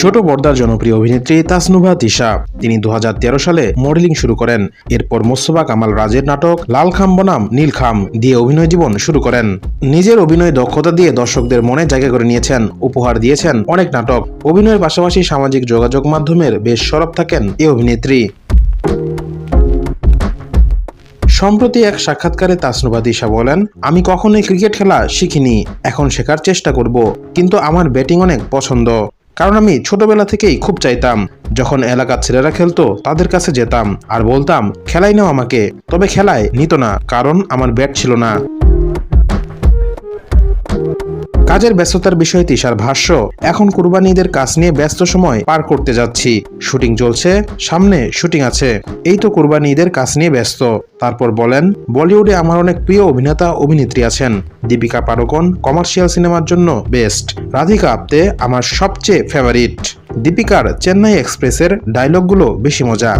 ছোট পর্দার জনপ্রিয় অভিনেত্রী তাসনুভা তিশা তিনি দু হাজার তেরো সালে মডেলিং শুরু করেন। এরপর মোস্তফা কামাল রাজের নাটক লাল খাম বনাম, নীল খাম দিয়ে অভিনয় জীবন শুরু করেন। নিজের অভিনয় দক্ষতা দিয়ে দর্শকদের মনে জায়গা করে নিয়েছেন, উপহার দিয়েছেন অনেক নাটক। অভিনয়ের পাশাপাশি সামাজিক যোগাযোগ মাধ্যমের বেশ সরব থাকেন এ অভিনেত্রী। সম্প্রতি এক সাক্ষাৎকারে তাসনুভা দিশা বলেন, আমি কখনোই ক্রিকেট খেলা শিখিনি, এখন শেখার চেষ্টা করব, কিন্তু আমার ব্যাটিং অনেক পছন্দ। কারণ আমি ছোটবেলা থেকেই খুব চাইতাম, যখন এলাকার ছেলেরা খেলতো, তাদের কাছে যেতাম, আর বলতাম, খেলাই নাও আমাকে। তবে খেলায় নিত না, কারণ আমার ব্যাট ছিল না। কাজের ব্যস্ততার বিষয়ে তিশার ভাষ্য, এখন কুরবানি ঈদের কাজ নিয়ে ব্যস্ত সময় পার করতে যাচ্ছি। শুটিং চলছে, সামনে শুটিং আছে। এই তো কুরবানি ঈদের কাজ নিয়ে ব্যস্ত। তারপর বলেন, বলিউডে আমার অনেক প্রিয় অভিনেতা, অভিনেত্রী আছেন। দীপিকা পাড়ুকোন কমার্শিয়াল সিনেমার জন্য বেস্ট। রাধিকা আপ্তে আমার সবচেয়ে ফেভারিট দীপিকার চেন্নাই এক্সপ্রেসের ডায়লগগুলো বেশি মজা